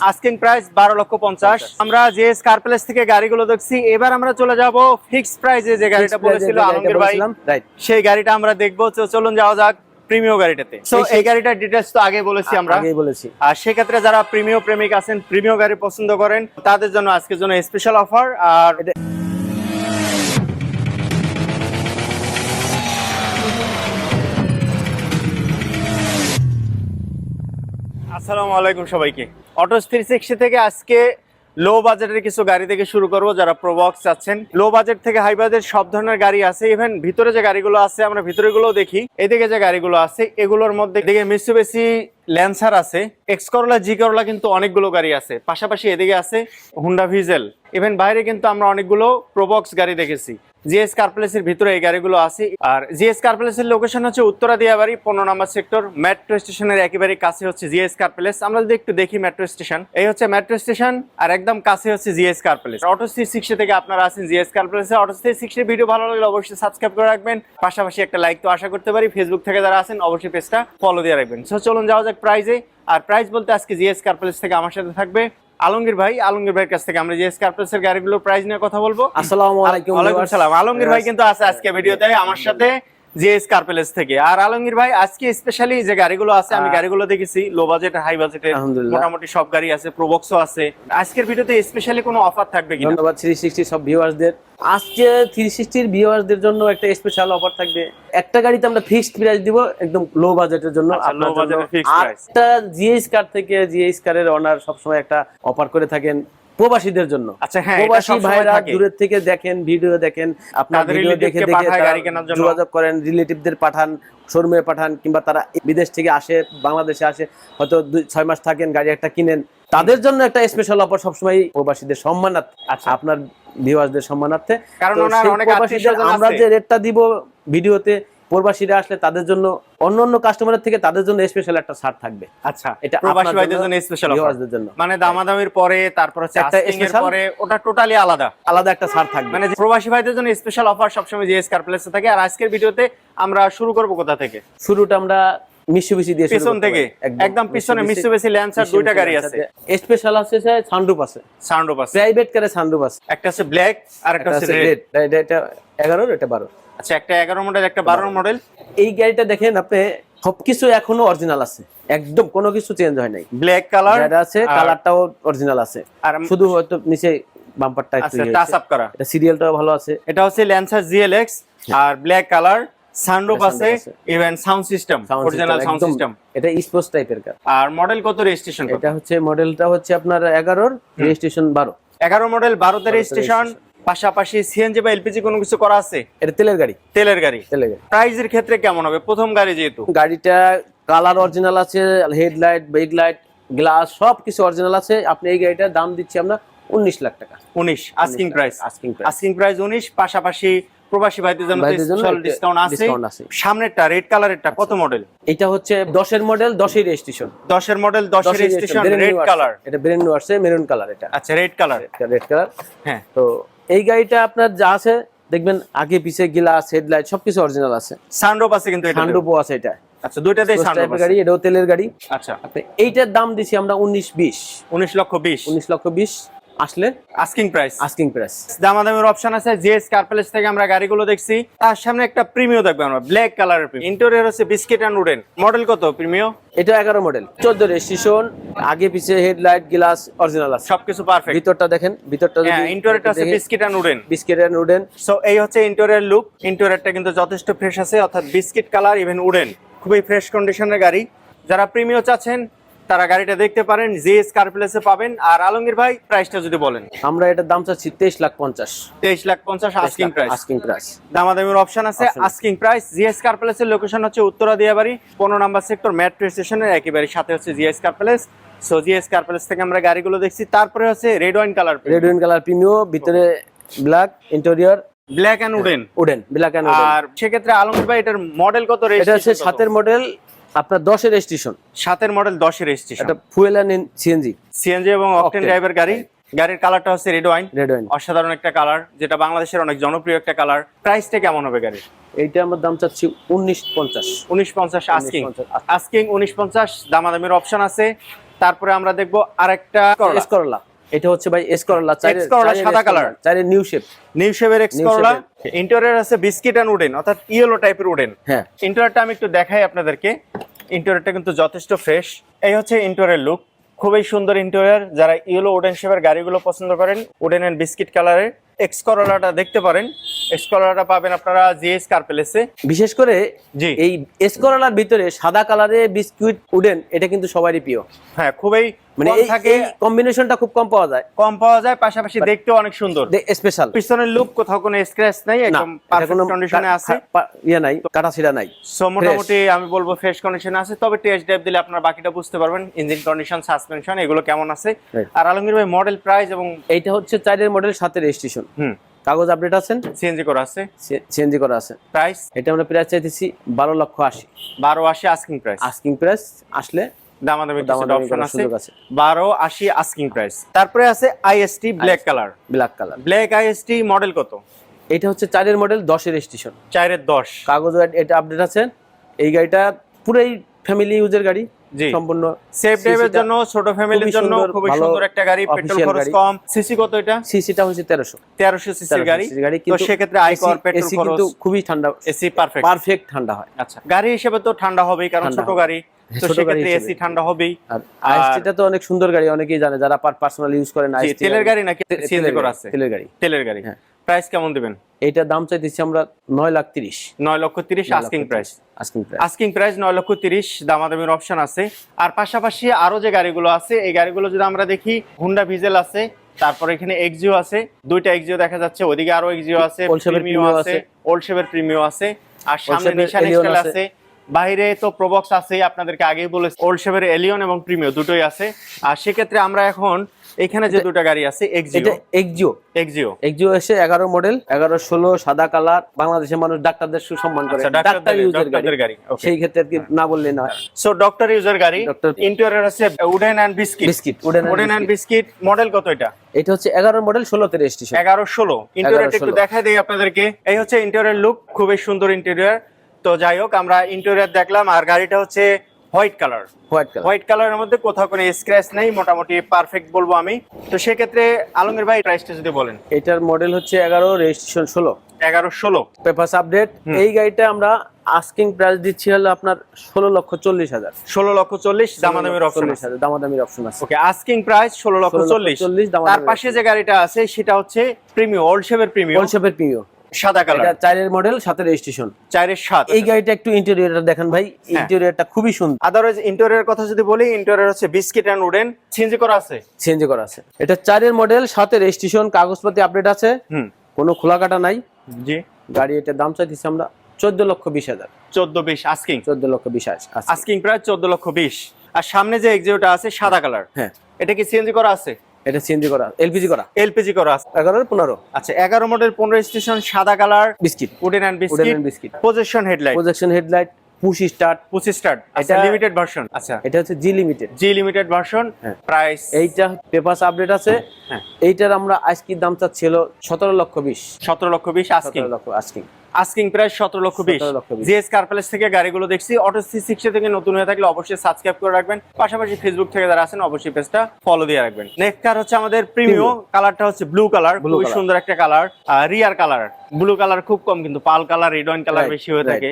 Asking price বারো লক্ষ পঞ্চাশ। আমরা যে স্কার প্লেস থেকে গাড়িগুলো দেখছি এবার আমরা চলে যাব ফিক্স প্রাইসে যে গাড়িটা বলেছিল আলমগীর ভাই রাইট সেই গাড়িটা আমরা দেখব। চলুন যাওয়া যাক প্রিমিয় গাড়িটাতে। তো এই- গাড়িটার ডিটেলস তো আগে বলেছি আমরা। বলেছি। আর সেক্ষেত্রে যারা প্রিমিয় প্রেমিক আছেন প্রিমিয় গাড়ি পছন্দ করেন তাদের জন্য আজকের জন্য স্পেশাল অফার আর আসসালামু আলাইকুম সবাইকে। অটো থ্রি সিক্সটি থেকে আজকে লো বাজেটের কিছু গাড়ি থেকে শুরু করব, যারা প্রবক্স চাচ্ছেন। লো বাজেট থেকে হাই বাজেট সব ধরনের গাড়ি আছে। ইভেন ভিতরে যে গাড়িগুলো আছে, আমরা ভিতরে গুলো দেখি। এদিকে যে গাড়িগুলো আছে, এগুলোর মধ্যে এদিকে মিসুবেসি ল্যান্সার আছে। এক্স করলা জি করলা কিন্তু অনেকগুলো গাড়ি আছে। পাশাপাশি এদিকে আছে হুন্ডা ভিজেল ইভেন বাইরে কিন্তু আমরা অনেকগুলো প্রবক্স গাড়ি দেখেছি। জিএস কার্প্লেসের ভিতরে এই গাড়িগুলো আছে। আর জিএস কার্প্লেসের লোকেশন হচ্ছে উত্তরা দিয়াবাড়ি পনেরো নম্বর সেক্টর মেট্রো স্টেশনের একেবারে কাছে হচ্ছে জিএস কার্প্লেস। আমরা যদি একটু দেখি মেট্রো স্টেশন এই হচ্ছে মেট্রো স্টেশন আর একদম কাছে হচ্ছে GS car palace. Auto three sixty থেকে আপনারা আছেন জিএস কার্প্লেসে। অটো থ্রি সিক্সটি ভিডিও ভালো লাগলে অবশ্যই সাবস্ক্রাইব করে রাখবেন। পাশাপাশি একটা লাইক তো আশা করতে পারি ফেসবুক থেকে যারা আছেন অবশ্যই পেজটা ফলো দিয়ে রাখবেন। সো চলুন যাওয়া যাক প্রাইজে আর প্রাইস বলতে আজকে জিএস কার্প্লেস থেকে আমার সাথে থাকবে আলমগীর ভাই আলমগীর ভাইয়ের কাছ থেকে আমরা যে কার্প্লেসের গাড়িগুলোর প্রাইস নিয়ে কথা বলব। আসসালামু আলাইকুম ওয়ালাইকুম আলাইকুম সালাম আলমগীর ভাই কিন্তু আছে আজকে ভিডিওতে। আমার সাথে জিএস কার্পেলেস থেকে। আর আলমগীর ভাই আজকে স্পেশালি যে গাড়িগুলো আছে আমি গাড়িগুলো দেখেছি লো বাজেট হাই বাজেটের। মোটামুটি সব গাড়ি আছে প্রোবক্সও আছে। আজকের ভিডিওতে স্পেশালি কোনো অফার থাকবে কিনা? ধন্যবাদ থ্রি সিক্সটি সব ভিউয়ার্সদের আজকে থ্রি সিক্সটির ভিউয়ার্সদের জন্য একটা স্পেশাল অফার থাকবে। একটা গাড়িতে আমরা ফিক্সড প্রাইস দিব একদম লো বাজেটের জন্য। জন্য। এর fixed price। আটটা জিএস কার থেকে জিএস কারের অনার সবসময় একটা অফার করে থাকেন। প্রবাসীদের জন্য আচ্ছা, হ্যাঁ, প্রবাসী ভাইরা দূরের থেকে দেখেন ভিডিও দেখেন আপনার ভিডিও দেখে দেখে। যোগাযোগ করেন রিলেটিভদের পাঠান শোরুমে পাঠান কিংবা তারা বিদেশ থেকে আসে বাংলাদেশে আসে হয়তো দুই ছয় মাস থাকেন গাড়ি একটা কিনেন তাদের জন্য একটা স্পেশাল অফার সবসময় প্রবাসীদের সম্মানার্থে আচ্ছা। আপনার ভিউয়ার্সদের সম্মানার্থে কারণ আমরা। যে রেটটা দিব ভিডিওতে প্রবাসীরা আসলে তাদের জন্য অন্য অন্য কাস্টমারের থেকে তাদের জন্য স্পেশাল একটা ছাড় থাকবে। আচ্ছা এটা প্রবাসী ভাইদের জন্য, স্পেশাল অফার জন্য। মানে দামাদামির পরে তারপর হচ্ছে আস্টিং এর পরে ওটা টোটালি আলাদা। আলাদা একটা ছাড় থাকবে। মানে প্রবাসী ভাইদের জন্য স্পেশাল অফার সবসময় জিএস কার্পেলেসে থাকে। আর আজকের ভিডিওতে আমরা শুরু করব কোথা থেকে? শুরুটা আমরা মিশুবিশি দিয়ে পিছন থেকে? একদম পিছনে মিসুবেসি ল্যান্সার দুইটা গাড়ি আছে। স্পেশাল আছে সানরুপ আছে। সাউন্ড আছে। প্রাইভেট কারে সানরুপ আছে। একটা আছে ব্ল্যাক আর একটা একটা আছে রেড এটা এটা এগারো এটা বারো আচ্ছা একটা এগারো মডেল একটা বারো মডেল এই গাড়িটা দেখেন আপনি সবকিছু এখনও অরিজিনাল আছে। একদম কোনো কিছু চেঞ্জ হয় নাই। ব্ল্যাক কালার যেটা আছে কালারটাও অরিজিনাল আছে। আর শুধু হয়তো নিচে বাম্পারটা একটু আচ্ছা ইয়ে টাচ আপ করা। এটা সিরিয়ালটাও ভালো আছে। এটা হচ্ছে ল্যান্সার জিএলএক্স আর ব্ল্যাক কালার সানরুফ আছে even sound system original sound system এটা স্পোর্টস টাইপের কার আর মডেল কত রেজিস্ট্রেশন এটা হচ্ছে মডেলটা হচ্ছে আপনার এগারোর রেজিস্ট্রেশন বারো। এগারো মডেল বারোতে বারোতে রেজিস্ট্রেশন পাশাপাশি সিএনজি বা এলপিজি কোনো কিছু করা আছে? এটা তেলের গাড়ি। তেলের গাড়ি। তেলের গাড়ি। প্রাইজের ক্ষেত্রে কেমন হবে? প্রথম গাড়ি যেহেতু। গাড়িটা কালার অরিজিনাল আছে হেডলাইট ব্রেক লাইট গ্লাস সব কিছু অরিজিনাল আছে। আপনি এই গাড়িটার দাম দিচ্ছি আমরা উনিশ লাখ টাকা। উনিশ asking price asking price asking price উনিশ পাশাপাশি প্রবাসী ভাইদের জন্য স্পেশাল ডিসকাউন্ট আছে। সামনেরটা রেড কালারেরটা কত মডেল এটা হচ্ছে দশের মডেল দশের রেজিস্ট্রেশন দশের মডেল দশের রেজিস্ট্রেশন রেড কালার এটা ব্রেন নিউ আসছে মেরুন কালার এটা। আচ্ছা রেড কালার রেড কালার হ্যাঁ। তো এই গাড়িটা আপনার যা আছে দেখবেন আগে পিছে গ্লাস হেডলাইট সবকিছু অরিজিনাল আছে। সানরুফ আছে কিন্তু এটা আছে এটা। আচ্ছা দুইটাতেই সানরুফ গাড়ি এটাও তেলের গাড়ি। আচ্ছা। এইটার দাম দিছি আমরা উনিশ বিশ। উনিশ লক্ষ বিশ। উনিশ লক্ষ বিশ। আসলে আস্কিং প্রাইস আস্কিং প্রাইস দামাদামের অপশন আছে জিএস কার্পেলেস থেকে আমরা গাড়িগুলো দেখছি। তার সামনে একটা প্রিমিও দেখব আমরা ব্ল্যাক কালারের প্রিমিও ইন্টেরিয়র হচ্ছে বিস্কিট অ্যান্ড উডেন মডেল কত প্রিমিও এটা এগারো মডেল চোদ্দ রেজিস্ট্রেশন আগে পিছে হেডলাইট গ্লাস অরিজিনাল আছে। সবকিছু পারফেক্ট ভিতরটা দেখেন ভিতরটা হ্যাঁ ইন্টেরিয়রটা হচ্ছে biscuit and wooden biscuit and wooden so এই হচ্ছে ইন্টেরিয়র লুক ইন্টেরিয়রটা কিন্তু যথেষ্ট ফ্রেশ আছে অর্থাৎ বিস্কিট কালার ইভেন উডেন খুবই ফ্রেশ কন্ডিশনের গাড়ি। যারা প্রিমিও চাচ্ছেন তারা গাড়িটা দেখতে পারেন জিএস কার্পেলেসে পাবেন। আর আলমগীর ভাই প্রাইসটা যদি বলেন। আমরা এটার দাম চাচ্ছি তেইশ লাখ পঞ্চাশ। তেইশ লাখ পঞ্চাশ আস্কিং প্রাইস আস্কিং প্রাইস দামাদামির অপশন আছে আস্কিং প্রাইস জিএস কার প্যালেসের লোকেশন হচ্ছে উত্তরা দিয়াবাড়ি পনেরো নাম্বার সেক্টর মেট্রো স্টেশনের একেবারে সাথে হচ্ছে GS car palace so GS car palace থেকে আমরা গাড়িগুলো দেখছি। তারপরে হচ্ছে red wine colour red wine colour Premio ভিতরে black interior black and wooden wooden black and আর সেক্ষেত্রে আলমগীর ভাই এটার মডেল কত এটা হচ্ছে সাতের মডেল আপনার দশের রেজিস্ট্রেশন সাতের মডেল দশের রেজিস্ট্রেশন এটা ফুয়েল এন্ড সিএনজি সিএনজি এবং অকটেন ড্রাইভার গাড়ি। গাড়ির কালারটা হচ্ছে রেড ওয়াইন রেড ওয়াইন অসাধারণ একটা কালার যেটা বাংলাদেশের অনেক জনপ্রিয় একটা কালার প্রাইসটা কেমন হবে গাড়ির? এইটা আমার দাম চাচ্ছি উনিশ পঞ্চাশ। উনিশ পঞ্চাশ আস্কিং 1950 আস্কিং উনিশ পঞ্চাশ দামাদামির অপশন আছে। তারপরে আমরা দেখব আরেকটা করলা এটা হচ্ছে ভাই করলা সাদা কালার নিউ শেপ নিউ শেপের এক্স করলা ইন্টেরিয়র আছে বিস্কিট অ্যান্ড উডেন অর্থাৎ ইয়েলো টাইপের উডেন হ্যাঁ। ইন্টেরিয়রটা আমি একটু দেখাই আপনাদেরকে। ইন্টেরিয়রটা কিন্তু যথেষ্ট ফ্রেশ এই হচ্ছে ইন্টেরিয়র লুক খুবই সুন্দর ইন্টেরিয়র যারা ইয়েলো উডেন শেপের গাড়িগুলো পছন্দ করেন উডেন এন্ড বিস্কিট কালারের এক্স করলাটা দেখতে পারেন। এক্স করলাটা পাবেন আপনারা জিএস কার প্লেসে বিশেষ করে জি। এই করলার ভিতরে সাদা কালারে বিস্কুট উডেন এটা কিন্তু সবারই প্রিয়। হ্যাঁ খুবই মানে থাকে। কম্বিনেশনটা খুব কম পাওয়া যায়। কম পাওয়া যায় পাশাপাশি দেখতেও অনেক সুন্দর। স্পেশাল পিছনের লুক কোথাও কোনো স্ক্র্যাচ নাই একদম পারফেক্ট কন্ডিশনে আছে। ইয়ে নাই কাটা ছিড়া নাই। সো মোটামুটি আমি বলব ফ্রেশ কন্ডিশনে আছে। তবে টেস্ট ড্রাইভ দিলে আপনারা বাকিটা বুঝতে পারবেন। ইঞ্জিন কন্ডিশন সাসপেনশন এগুলো কেমন আছে। আর আলমগীর ভাই মডেল প্রাইস এবং এইটা হচ্ছে চারের মডেল সাথে রেজিস্ট্রেশন হুম। কাগজ আপডেট আছেন? সিএনজি করা আছে। সিএনজি করা আছে। প্রাইস এটা আমরা প্রাইস চাইতেছি বারো লক্ষ আশি। বারো আশি আস্কিং প্রাইস আস্কিং প্রাইস আসলে দামাদামি অপশন আছে। সুযোগ আছে। বারো আশি আস্কিং প্রাইস তারপরে আছে IST black colour black colour black IST model কত? এটা হচ্ছে চারের মডেল দশের রেজিস্ট্রেশন চারের দশ। কাগজ এটা আপডেট আছে। এই গাড়িটা পুরাই ফ্যামিলি ইউজের গাড়ি। সম্পূর্ণ সেফ ড্রাইভের জন্য ছোট ফ্যামিলির জন্য খুবই সুন্দর একটা গাড়ি পেট্রোল খরচ কম। সিসি কত এটা? সিসিটা হচ্ছে তেরোশো। তেরোশো সিসির গাড়ি। তো সেক্ষেত্রে আইকর পেট্রোল খরচ? কিন্তু খুবই ঠান্ডা এসি পারফেক্ট পারফেক্ট ঠান্ডা হয়। আচ্ছা গাড়ি হিসেবে তো ঠান্ডা হবেই কারণ ছোট গাড়ি। তো সেক্ষেত্রে এসি ঠান্ডা হবেই। আর আইএসটিটা তো অনেক সুন্দর গাড়ি অনেকেই জানে যারা পার্সোনাল ইউজ করেন আইএসটি তেলের গাড়ি। নাকি? সিএনজি করা গাড়ি, আছে। তেলের গাড়ি। তেলের গাড়ি। হ্যাঁ। প্রাইস কেমন দিবেন? এইটার দাম চাইতেছি আমরা নয় লাখ তিরিশ। নয় লক্ষ তিরিশ asking price asking price asking price নয় লক্ষ তিরিশ দামাদামির অপশন আছে। আর পাশাপাশি আরও যে গাড়িগুলো আছে এই গাড়িগুলো যদি আমরা দেখি হুন্ডা ভিজেল আছে তারপর এখানে এক্সিও আছে দুইটা এক্সিও দেখা যাচ্ছে ওদিকে আরও এক্সিও আছে প্রিমিও আছে। ওল্ড শেভের প্রিমিও আছে আর সামনে নিশান Allion আছে। বাইরে তো প্রবক্স আছে আপনাদেরকে আগেই বলেছি। ওল্ড শেভের এলিয়ন এবং প্রিমিও দুটোই আছে। আর সেক্ষেত্রে আমরা এখন এখানে যে দুটো গাড়ি আছে এক্সিও এক্সিও এক্সিও এক্সিও এসে এগারো মডেল এগারো ষোলো সাদা কালার বাংলাদেশের মানুষ ডাক্তারদের সুসম্মান করে। আচ্ছা ডাক্তার ইউজের গাড়ি। সেই ক্ষেত্রে আর কি না বললে না সো ডক্টর ইউজের গাড়ি ইন্টেরিয়র আছে wooden and biscuit biscuit wooden wooden and biscuit model কত এটা? এটা হচ্ছে এগারো মডেল ষোলোতে রেজিস্ট্রেশন এগারো ষোলো। ইন্টেরিয়রটা একটু 11, দেখাই দিই আপনাদেরকে। এই হচ্ছে ইন্টেরিয়র লুক খুবই সুন্দর ইন্টেরিয়র তো যাই হোক আমরা ইন্টেরিয়র দেখলাম আর গাড়িটা হচ্ছে white colour white colour white কালারের মধ্যে কোথাও কোনো স্ক্র্যাচ নেই মোটামুটি পারফেক্ট বলব আমি। তো সেক্ষেত্রে আলমগীর ভাই প্রাইসটা যদি বলেন। এটার মডেল হচ্ছে এগারো রেজিস্ট্রেশন ষোলো। এগারো ষোলো। পেপারস আপডেট এই গাড়িটা আমরা আস্কিং প্রাইস দিচ্ছি হলো আপনার ষোলো লক্ষ চল্লিশ হাজার। ষোলো লক্ষ চল্লিশ দামাদামির অপশন চল্লিশ হাজার দামাদামির অপশন আছে। ওকে আস্কিং প্রাইস ষোলো লক্ষ 16 লক্ষ চল্লিশ। 40 তার পাশে যে গাড়িটা আছে সেটা হচ্ছে প্রিমিয়াম ওল্ড শেভের প্রিমিয়াম কনসেপ্টের প্রিমিও সাদা এটা কালার। চারের মডেল সাথে রেজিস্ট্রেশন চারের সাত। এই গাড়িটা একটু ইন্টেরিয়রটা দেখেন ভাই। হ্যাঁ। ইন্টেরিয়রটা খুবই সুন্দর। আদারওয়াইজ ইন্টেরিয়র কথা যদি বলি ইন্টেরিয়র হচ্ছে বিস্কিট এন্ড উডেন চেঞ্জ করা আছে? সিএনজি করা আছে। এটা চারের মডেল সাথে রেজিস্ট্রেশন কাগজপাতি আপডেট আছে। হুম। কোনো খোলা কাটা নাই। জি। গাড়ি এটার দাম চাইতেছি আমরা চোদ্দ লক্ষ বিশ হাজার। চোদ্দ বিশ আস্কিং চোদ্দ লক্ষ বিশ আস্কিং প্রায় চোদ্দ লক্ষ বিশ। আর সামনে যে এক্সিওটা আছে সাদা কালার। হ্যাঁ এটা কি সিএনজি করা আছে? এটা সিএনজি করা এলপিজি করা? এলপিজি করা এগারো পনেরো। আচ্ছা এগারো মডেল পনেরো স্টেশন সাদা colour biscuit. Wooden and biscuit and biscuit। Headlight projection headlight push start push start এটা লিমিটেড ভার্সন আচ্ছা। এটা হচ্ছে G limited G limited version. Price এইটা পেপারস আপডেট আছে। হ্যাঁ। এইটার আমরা আজকের দাম চাচ্ছিল সতেরো লক্ষ বিশ। সতেরো লক্ষ বিশ সতেরো লক্ষ আজকিং আস্কিং প্রাইস সতেরো লক্ষ বিশ। 17 লক্ষ জিএস কার প্যালেস থেকে গাড়িগুলো দেখছি। অটো সি সিক্সটি থেকে নতুন হয়ে থাকলে অবশ্যই সাবস্ক্রাইব করে রাখবেন। পাশাপাশি ফেসবুক থেকে যারা আছেন অবশ্যই পেজটা ফলো দিয়ে রাখবেন। নেক্সট কার হচ্ছে আমাদের প্রিমিও কালারটা হচ্ছে ব্লু কালার খুবই সুন্দর একটা colour rare colour blue colour খুব কম কিন্তু pearl colour red wine colour বেশি হয়ে থাকে।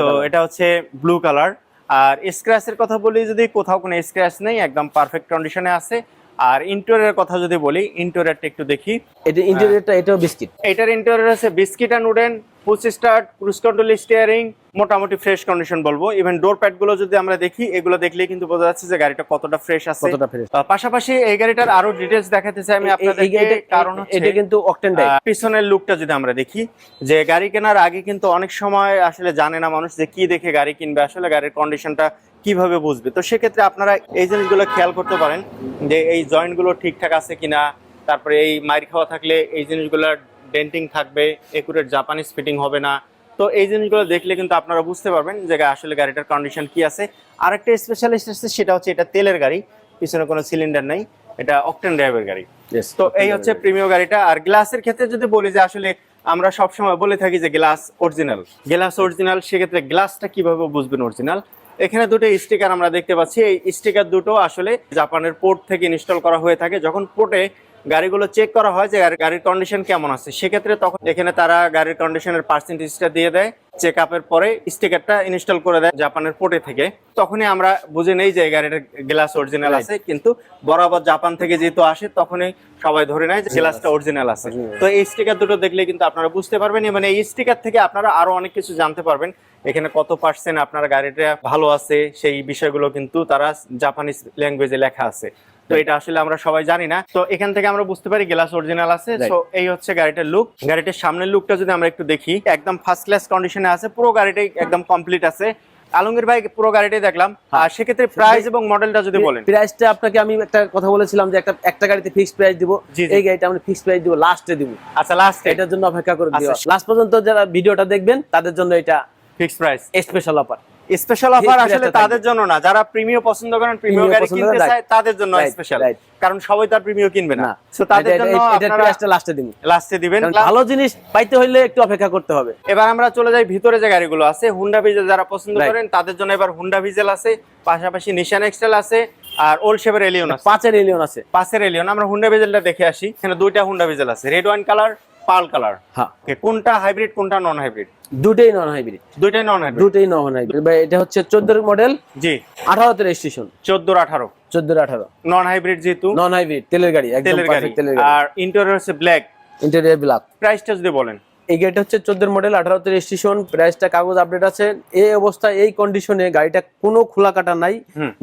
তো এটা হচ্ছে ব্লু কালার আর স্ক্র্যাচের কথা বলি যদি কোথাও কোনো স্ক্র্যাচ নেই একদম পারফেক্ট কন্ডিশনে আছে। আর ইন্টেরিয়রের কথা যদি বলি ইন্টেরিয়রটা একটু দেখি। এটা ইন্টেরিয়রটা এটাও বিস্কিট এটার ইন্টেরিয়র আছে biscuit and wooden push start cruise control steering মোটামুটি ফ্রেশ কন্ডিশন বলব। ইভেন ডোর প্যাডগুলো যদি আমরা দেখি এগুলো দেখলেই কিন্তু বোঝা যাচ্ছে যে গাড়িটা কতটা ফ্রেশ আছে। কতটা ফ্রেশ পাশাপাশি এই গাড়িটার আরও ডিটেলস দেখাতে চাই আমি আপনাদেরকে কারণ হচ্ছে এটা কিন্তু অকটেন ডাই পিছনের লুকটা যদি আমরা দেখি যে গাড়ি কেনার আগে কিন্তু অনেক সময় আসলে জানে না মানুষ যে কি দেখে গাড়ি কিনবে আসলে গাড়ির কন্ডিশনটা কীভাবে বুঝবে। তো সেক্ষেত্রে আপনারা এই জিনিসগুলো খেয়াল করতে পারেন যে এই জয়েন্টগুলো ঠিকঠাক আছে কিনা তারপরে এই মাইর খাওয়া থাকলে এই জিনিসগুলো ডেন্টিং থাকবে একুরেট জাপানিজ ফিটিং হবে না। তো এই জিনিসগুলো দেখলে কিন্তু আপনারা বুঝতে পারবেন যে আসলে গাড়িটার কন্ডিশন কি আছে। আরেকটা স্পেশালিস্ট আছে সেটা হচ্ছে এটা তেলের গাড়ি পিছনে কোনো সিলিন্ডার নেই এটা অকটেন ড্রাইভের গাড়ি। তো এই হচ্ছে প্রিমিয় গাড়িটা। আর গ্লাসের ক্ষেত্রে যদি বলি যে আসলে আমরা সবসময় বলে থাকি যে গ্লাস অরিজিনাল গ্লাস অরিজিনাল সেক্ষেত্রে গ্লাসটা কীভাবে বুঝবেন অরিজিনাল এখানে দুটো স্টিকার আমরা দেখতে পাচ্ছি। এই স্টিকার দুটো আসলে জাপানের পোর্ট থেকে ইনস্টল করা হয়ে থাকে। যখন পোর্টে গাড়িগুলো চেক করা হয় যে গাড়ির কন্ডিশন কেমন আছে। সেক্ষেত্রে তখন এখানে তারা গাড়ির কন্ডিশনের পার্সেন্টেজটা দিয়ে দেয় চেক আপের পরে স্টিকারটা ইনস্টল করে দেয় জাপানের পোর্টে থেকে। তখনই আমরা বুঝে নেই যে এই গাড়িটার গ্লাস অরিজিনাল আছে কিন্তু বরাবর জাপান থেকে যেহেতু আসে তখনই সবাই ধরে নেয় যে গ্লাসটা অরিজিনাল আছে। তো এই স্টিকার দুটো দেখলে কিন্তু আপনারা বুঝতে পারবেন এবং এই স্টিকার থেকে আপনারা আরও অনেক কিছু জানতে পারবেন। এখানে কত পার্সেন্ট আপনার গাড়িটা ভালো আছে সেই বিষয়গুলো কিন্তু তারা জাপানিজ ল্যাঙ্গুয়েজে লেখা আছে। তো এটা আসলে আমরা সবাই জানি না। তো এখান থেকে আমরা বুঝতে পারি গ্লাস অরিজিনাল আছে। তো এই হচ্ছে গাড়িটার লুক গাড়িটার সামনের লুকটা যদি আমরা একটু দেখি একদম ফার্স্ট ক্লাস কন্ডিশনে আছে। পুরো গাড়িটাই একদম কমপ্লিট আছে। আলমগীর ভাই পুরো গাড়িটাই দেখলাম। আর সেক্ষেত্রে প্রাইস এবং মডেলটা যদি বলেন। প্রাইসটা আপনাকে আমি একটা কথা বলেছিলাম যে একটা একটা গাড়িতে ফিক্সড প্রাইস দিব। এই গাড়িটা আমরা ফিক্সড প্রাইস দিব লাস্টে দিব। আচ্ছা লাস্ট এটার জন্য অপেক্ষা করে দিও। আচ্ছা। লাস্ট পর্যন্ত যারা ভিডিওটা দেখবেন তাদের জন্য এটা fix price special offer special offer আসলে তাদের জন্য না। যারা প্রিমিয় পছন্দ করেন প্রিমিয় Premium গাড়ি কিনতে চায় তাদের জন্য স্পেশাল কারণ সবাই তার প্রিমিয় কিনবে না। তো তাদের জন্য আপনারা লাস্টে দিব লাস্টে দিবেন। ভালো জিনিস পাইতে হইলে একটু অপেক্ষা করতে হবে। এবার আমরা চলে যাই ভিতরে যে গাড়িগুলো আছে। হুন্ডা ভিজেল যারা পছন্দ করেন তাদের জন্য এবার হুন্ডা ভিজেল আছে পাশাপাশি নিশান এক্সটেল আছে আর ওল্ড শেভের এলিয়ন আছে। পাঁচের এলিয়ন আছে। পাঁচের এলিয়ন আমরা হুন্ডা ভিজেলটা দেখে আসি। এখানে দুইটা হুন্ডা ভিজেল আছে। Red wine colour pearl colour. হ্যাঁ। কোনটা হাইব্রিড কোনটা নন হাইব্রিড দুটেই নন হাইব্রিড দুটেই নন হাইব্রিড দুটেই নন হাইব্রিড এটা হচ্ছে চোদ্দোর মডেল জি। আঠারোতে রেজিস্ট্রেশন চোদ্দোর আঠারো। চোদ্দোর আঠারো। নন হাইব্রিড যেহেতু। নন হাইব্রিড তেলের গাড়ি একদম পারফেক্ট তেলের গাড়ি। আর ইন্টেরিয়র হচ্ছে ব্ল্যাক ইন্টেরিয়র ব্ল্যাক প্রাইসটা যদি বলেন। এই গাড়িটা হচ্ছে চোদ্দোর মডেল আঠারোতে রেজিস্ট্রেশন প্রাইসটা কাগজ আপডেট আছে। এই অবস্থায় এই কন্ডিশনে গাড়িটা কোনো খোলা কাটা নাই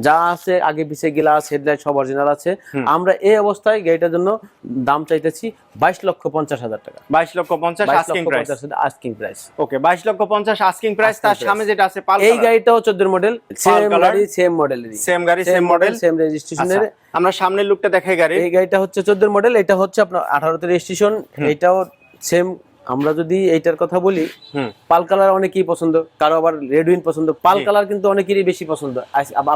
যা আছে আগে পিছে গ্লাস হেডলাইট সব অরিজিনাল আছে। আমরা এই অবস্থায় গাড়িটার জন্য দাম চাইতেছি বাইশ লক্ষ পঞ্চাশ হাজার টাকা। বাইশ লক্ষ পঞ্চাশ আস্কিং প্রাইস পঞ্চাশ আস্কিং প্রাইস ওকে বাইশ লক্ষ পঞ্চাশ আস্কিং প্রাইস তার সামনে যেটা আছে এই গাড়িটাও চোদ্দোর মডেল সেম গাড়ি সেম মডেল সেম গাড়ি সেম মডেল সেম রেজিস্ট্রেশনের আমরা সামনের লুকটা দেখাই গাড়ি এই গাড়িটা হচ্ছে চোদ্দোর মডেল এটা হচ্ছে আপনার আঠারোতে রেজিস্ট্রেশন এটাও সেম আমরা যদি এইটার কথা বলি পাল কালার অনেকেই পছন্দ কারও আবার রেডউইন পছন্দ। পাল কালার কিন্তু অনেকেরই বেশি পছন্দ।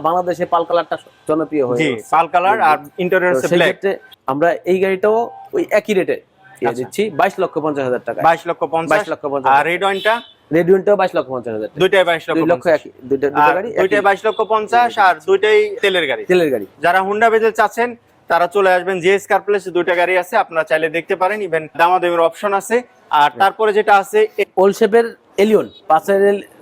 বাংলাদেশে পাল কালারটা জনপ্রিয় হয়ে পাল কালার আর ইন্টেরিয়র আমরা এই গাড়িটাও ওই একই রেটে আচ্ছা। দিচ্ছি বাইশ লক্ষ পঞ্চাশ হাজার টাকা বাইশ লক্ষ পঞ্চাশ। লক্ষ পঞ্চাশ আর রেড বাইশ লক্ষ পঞ্চাশ হাজার দুইটাই বাইশ লক্ষ দুইটাই বাইশ লক্ষ পঞ্চাশ আর দুইটাই তেলের গাড়ি। তেলের গাড়ি। যারা হুন্ডা বেজে চাচ্ছেন তারা চলে আসবেন জিএস কার প্লেস দুইটা গাড়ি আছে আপনারা চাইলে দেখতে পারেন ইভেন দামাদামির অপশন আছে। আর তারপরে যেটা আছে ওল্ড শেপের এলিয়ন পাঁচের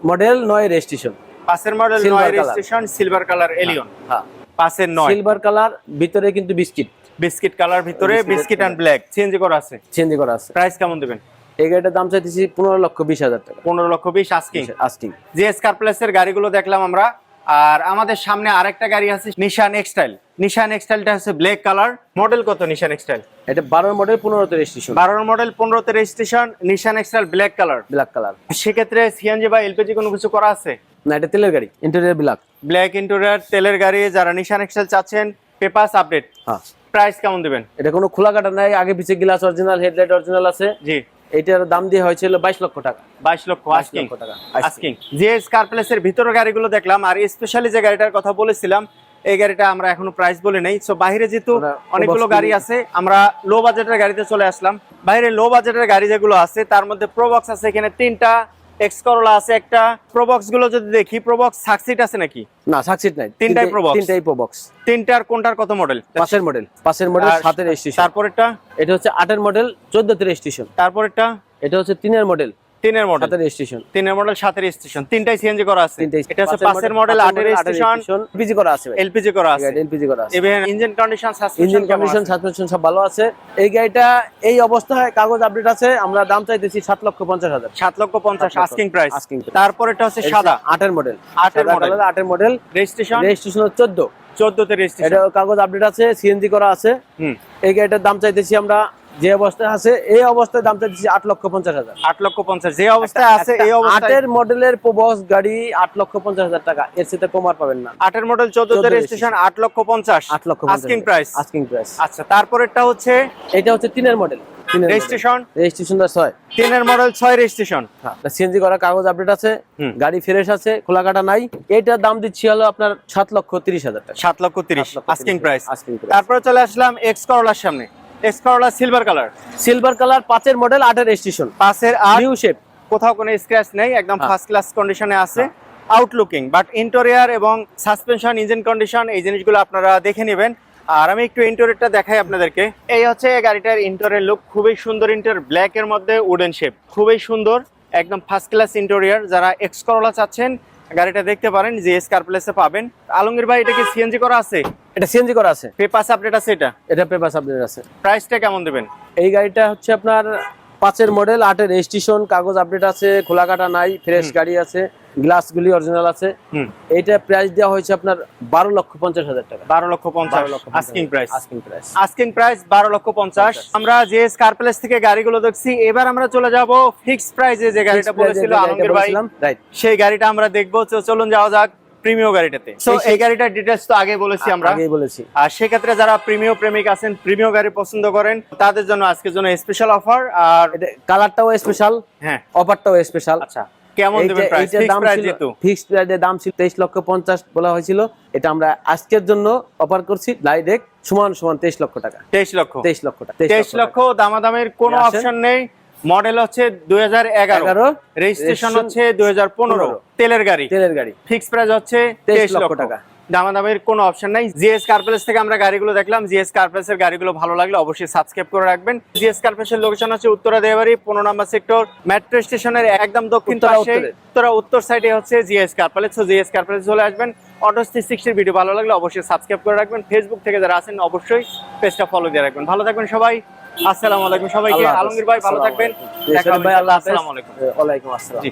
মডেল নয় রেজিস্ট্রেশন পাশের মডেল নয়. রেজিস্ট্রেশন সিলভার কালার এলিয়ন হ্যাঁ পাশের নয়। সিলভার কালার ভিতরে কিন্তু বিস্কিট বিস্কিট কালার ভিতরে বিস্কিট। এন্ড ব্ল্যাক চেঞ্জ করা আছে। চেঞ্জ করা আছে। প্রাইস কেমন দেবেন? এই গাড়িটার দাম চাইতেছি পনেরো লক্ষ বিশ হাজার টাকা। পনেরো লক্ষ বিশ আস্কিং আস্কিং জিএস কার প্লেসের গাড়িগুলো দেখলাম আমরা আর আমাদের সামনে আরেকটা গাড়ি আছে নিশান এক্সটাইল নিশান এক্সটাইলটা হচ্ছে ব্ল্যাক কালার মডেল কত নিশান এক্সটাইল এটা বারোর মডেল পনেরোতে রেজিস্ট্রেশন বারোর মডেল পনেরোতে registration Nissan X Trail black colour black colour সেক্ষেত্রে সিএনজি বা এলপিজি কোনো কিছু করা আছে? না এটা তেলের গাড়ি। ইন্টেরিয়র ব্ল্যাক ব্ল্যাক ইন্টেরিয়র তেলের গাড়ি যারা নিশান এক্সটাইল চাচ্ছেন পেপারস আপডেট হ্যাঁ। প্রাইস কেমন দিবেন? এটা কোনো খোলা কাটা নাই আগে পিছে গ্লাস অরিজিনাল হেডলাইট অরিজিনাল আছে। জি। এটার দাম দিয়ে হয়েছিল বাইশ লক্ষ টাকা। বাইশ লক্ষ আস্কিং টাকা। আস্কিং যে কার প্লেসের ভিতরের গাড়িগুলো দেখলাম আর স্পেশালি যে গাড়িটার কথা বলেছিলাম এই গাড়িটা আমরা এখনও প্রাইস বলে নেই। তো বাইরে যেহেতু অনেকগুলো গাড়ি আছে আমরা লো বাজেটের গাড়িতে চলে আসলাম। বাইরে লো বাজেটের গাড়ি যেগুলো আছে তার মধ্যে প্রোবক্স আছে এখানে তিনটা। এক্স করলা আছে একটা। প্রোবক্সগুলো যদি দেখি প্রোবক্স সাকসিট আছে নাকি? না সাকসিট নাই। তিনটাই প্রবক্স। তিনটাই প্রবক্স তিনটার কোনটার কত মডেল পাঁচের মডেল পাঁচের মডেল সাতের রেজিস্ট্রেশন তারপরেরটা? এটা হচ্ছে আটের মডেল চোদ্দতে রেজিস্ট্রেশন তারপরেরটা? এটা হচ্ছে তিনের মডেল তিনের মডেল সাতের রেজিস্ট্রেশন তিনের মডেল সাতের স্টেশন তিনটাই সিএনজি করা আছে। এটা হচ্ছে পাঁচের মডেল আটের স্টেশন এলপিজি করা আছে এলপিজি করা আছে। এলপিজি করা আছে। Engine condition engine condition suspension সব ভালো আছে। এই গাড়িটা এই অবস্থায় কাগজ আপডেট আছে। আমরা দাম চাইতেছি সাত লক্ষ পঞ্চাশ হাজার। সাত লক্ষ পঞ্চাশ সাত লক্ষ। আস্কিং প্রাইস Asking এটা হচ্ছে সাদা। আটের মডেল আটের model। আটের মডেল রেজিস্ট্রেশন রেজিস্ট্রেশন চোদ্দ। চোদ্দতে রেজিস্ট্রেশন এটা কাগজ আপডেট আছে সিএনজি করা আছে। হুম। এই গাড়িটার দাম চাইতেছি আমরা যে অবস্থায় আছে এই অবস্থায় দাম চাইতেছি আট লক্ষ পঞ্চাশ হাজার। আট লক্ষ পঞ্চাশ। যে অবস্থায় আছে এই আটের মডেলের প্রবক্স গাড়ি আট লক্ষ পঞ্চাশ হাজার টাকা। এর সাথে কমার পাবেন না। আটের মডেল চোদ্দতে 14 রেজিস্ট্রেশন আট লক্ষ পঞ্চাশ। আট লক্ষ আস্কিং প্রাইস আস্কিং প্রাইস আচ্ছা তারপরেরটা হচ্ছে? এটা হচ্ছে তিনের মডেল। রেজিস্ট্রেশন রেজিস্ট্রেশনটা ছয়। তিনের মডেল ছয় রেজিস্ট্রেশন সিএনজি করা কাগজ আপডেট আছে হুম। গাড়ি ফ্রেশ আছে খোলা কাটা নাই। এইটার দাম দিচ্ছি হলো আপনার সাত লক্ষ তিরিশ হাজার টাকা। সাত লক্ষ তিরিশ। আস্কিং 30 প্রাইস তারপরে চলে আসলাম এক্স করলার সামনে। X Corolla silver colour silver colour পাঁচের মডেল আটের রেজিস্ট্রেশন পাশের আর নিউ শেপ কোথাও কোনো স্ক্র্যাচ নেই একদম। ফার্স্ট ক্লাস কন্ডিশনে আছে। আউটলুকিং বাট ইন্টেরিয়ার এবং সাসপেনশন ইঞ্জিন কন্ডিশন এই জিনিসগুলো আপনারা দেখে নেবেন। আর আমি একটু ইন্টেরিয়রটা দেখাই আপনাদেরকে। এই হচ্ছে গাড়িটার ইন্টেরিয়র লুক খুবই সুন্দর ইন্টেরিয়র ব্ল্যাক এর মধ্যে উডেন শেপ খুবই সুন্দর একদম ফার্স্ট ক্লাস ইন্টেরিয়র যারা এক্স করোলা চাচ্ছেন গাড়িটা দেখতে পারেন যে স্কার প্লেসে পাবেন। আলমগীর ভাই এটা কি সিএনজি করা আছে? এটা সিএনজি করা আছে। পেপার আপডেট আছে এটা? এটা পেপার আপডেট আছে। প্রাইসটা কেমন দেবেন? এই গাড়িটা হচ্ছে আপনার পাঁচের মডেল আটের রেজিস্ট্রেশন কাগজ আপডেট আছে খোলা কাটা নাই ফ্রেশ গাড়ি আছে গ্লাসগুলি অরিজিনাল আছে। এইটা প্রাইস দেওয়া হয়েছে আপনার বারো লক্ষ পঞ্চাশ হাজার টাকা। বারো লক্ষ পঞ্চাশ। Asking price asking price asking price বারো লক্ষ পঞ্চাশ। আমরা যে স্কার প্লেস থেকে গাড়িগুলো দেখছি এবার আমরা চলে যাব ফিক্স প্রাইসে যে গাড়িটা বলেছিল আলমগীর ভাই। সেই গাড়িটা আমরা দেখব। চলুন যাওয়া যাক। প্রিমিয় গাড়িটাতে। সেই- এই গাড়িটার তো আগে বলেছি আমরা। আগেই বলেছি। আর সেক্ষেত্রে যারা প্রিমিয় প্রেমিক আছেন প্রিমিয় গাড়ি পছন্দ করেন তাদের জন্য আজকের জন্য স্পেশাল অফার আর কালারটাও স্পেশাল হ্যাঁ। অফারটাও স্পেশাল আচ্ছা কেমন দেবেন প্রাইস ফিক্স দাম প্রাইস ছিল যেহেতু। ফিক্সড প্রাইসের দাম ছিল তেইশ লক্ষ পঞ্চাশ বলা হয়েছিল। এটা আমরা আজকের জন্য অফার করছি ডাইরেক্ট সমান সমান তেইশ লক্ষ টাকা। তেইশ লক্ষ। তেইশ লক্ষ টাকা তেইশ লক্ষ দামাদামের কোনো। অপশন নেই। মডেল হচ্ছে দুই হাজার এগারো। রেজিস্ট্রেশন হচ্ছে দুই হাজার পনেরো। তেলের গাড়ি। তেলের গাড়ি। ফিক্স প্রাইস হচ্ছে তেইশ লক্ষ টাকা। দামাদামের কোনো অপশন নাই। জিএস কার্পেলেস থেকে আমরা গাড়িগুলো দেখলাম। জিএস কার্পেলেসের গাড়িগুলো ভালো লাগলে অবশ্যই সাবস্ক্রাইব করে রাখবেন। জিএস কার্পেলেসের লোকেশন হচ্ছে উত্তরা দেবাড়ি পনেরো নম্বর সেক্টর মেট্রো স্টেশনের একদম দক্ষিণ পাশে। উত্তরা। উত্তর সাইডে হচ্ছে জিএস কার্পেলেস তো জিএস কার্পেলেস চলে আসবেন। অটো থ্রি সিক্সটির ভিডিও ভালো লাগলে অবশ্যই সাবস্ক্রাইব করে রাখবেন। ফেসবুক থেকে যারা আছেন অবশ্যই পেজটা ফলো দিয়ে রাখবেন। ভালো থাকবেন সবাই। আসসালামু আলাইকুম সবাইকে। আলমগীর ভাই ভালো থাকবেন। ভাই আল্লাহ আসসালামু আলাইকুম। ওয়ালাইকুম আসসালাম